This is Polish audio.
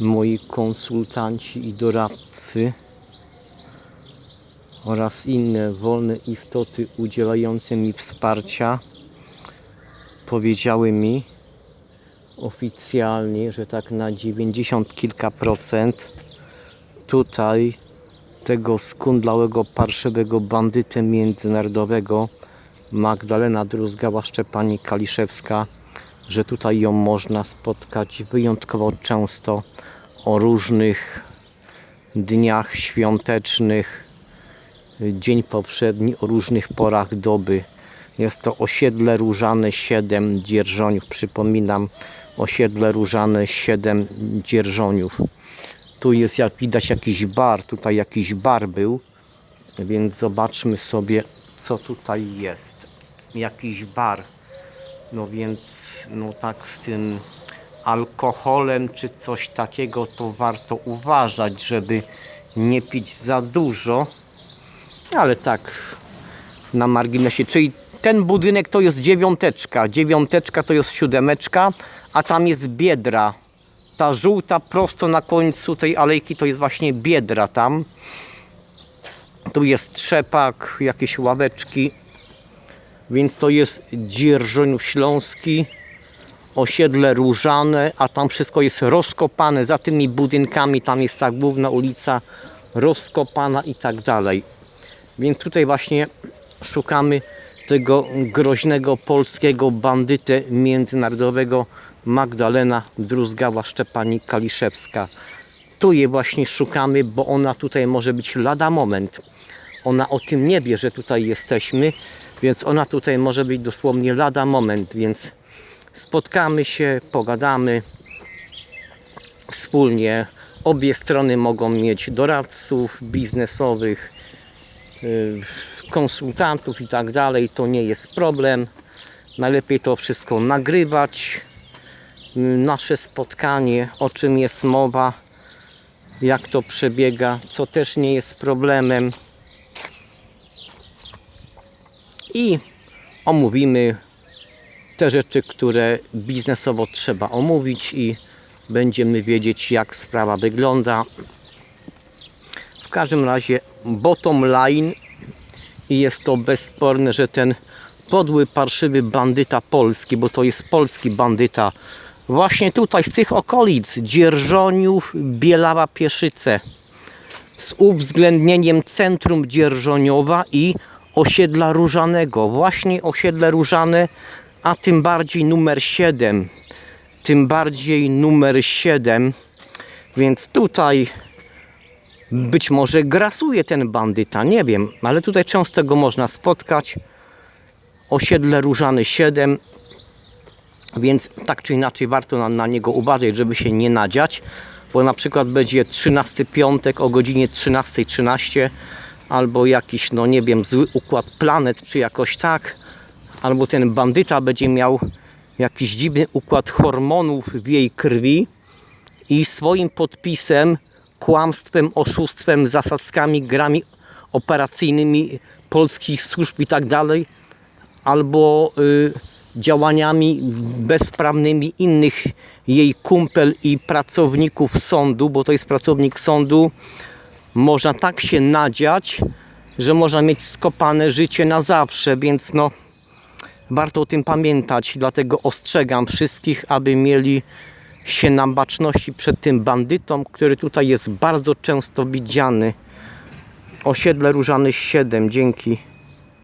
moi konsultanci i doradcy oraz inne wolne istoty udzielające mi wsparcia powiedziały mi oficjalnie, że tak na 90 kilka procent tutaj tego skundlałego parszywego bandytę międzynarodowego Magdalena Druzgała Szczepani Kaliszewska, że tutaj ją można spotkać wyjątkowo często o różnych dniach świątecznych, dzień poprzedni o różnych porach doby. Jest to osiedle Różane 7 Dzierżoniów. Przypominam, osiedle Różane 7 Dzierżoniów. Tu jest jak widać jakiś bar, tutaj jakiś bar był, więc zobaczmy sobie co tutaj jest. Jakiś bar. No więc no tak z tym alkoholem czy coś takiego to warto uważać, żeby nie pić za dużo. Ale tak na marginesie, czyli ten budynek to jest dziewiąteczka, dziewiąteczka to jest siódemeczka, a tam jest biedra. Ta żółta prosto na końcu tej alejki to jest właśnie biedra tam. Tu jest trzepak, jakieś ławeczki, więc to jest Dzierżoniów Śląski, osiedle Różane, a tam wszystko jest rozkopane za tymi budynkami, tam jest ta główna ulica rozkopana i tak dalej. Więc tutaj właśnie szukamy tego groźnego polskiego bandytę międzynarodowego Magdalena Druzgała Szczepani Kaliszewska. Tu je właśnie szukamy, bo ona tutaj może być lada moment. Ona o tym nie wie, że tutaj jesteśmy, więc ona tutaj może być dosłownie lada moment, więc spotkamy się, pogadamy wspólnie. Obie strony mogą mieć doradców biznesowych, y, konsultantów i tak dalej. To nie jest problem. Najlepiej to wszystko nagrywać. Nasze spotkanie, o czym jest mowa, jak to przebiega, co też nie jest problemem. I omówimy te rzeczy, które biznesowo trzeba omówić i będziemy wiedzieć, jak sprawa wygląda. W każdym razie bottom line i jest to bezsporne, że ten podły, parszywy bandyta polski, bo to jest polski bandyta, właśnie tutaj z tych okolic, Dzierżoniów, Bielawa, Pieszyce, z uwzględnieniem centrum Dzierżoniowa i osiedla Różanego, właśnie osiedle Różane, a tym bardziej numer 7, tym bardziej numer 7, więc tutaj być może grasuje ten bandyta, nie wiem, ale tutaj często go można spotkać. Osiedle Różany 7, więc tak czy inaczej warto na, na niego uważać, żeby się nie nadziać, bo na przykład będzie 13 piątek o godzinie 13.13 albo jakiś, no nie wiem, zły układ planet, czy jakoś tak, albo ten bandyta będzie miał jakiś dziwny układ hormonów w jej krwi i swoim podpisem, kłamstwem, oszustwem, zasadzkami, grami operacyjnymi polskich służb i tak dalej, albo y, działaniami bezprawnymi innych jej kumpel i pracowników sądu, bo to jest pracownik sądu, można tak się nadziać, że można mieć skopane życie na zawsze, więc no warto o tym pamiętać, dlatego ostrzegam wszystkich, aby mieli się na baczności przed tym bandytą, który tutaj jest bardzo często widziany. Osiedle Różany 7, dzięki.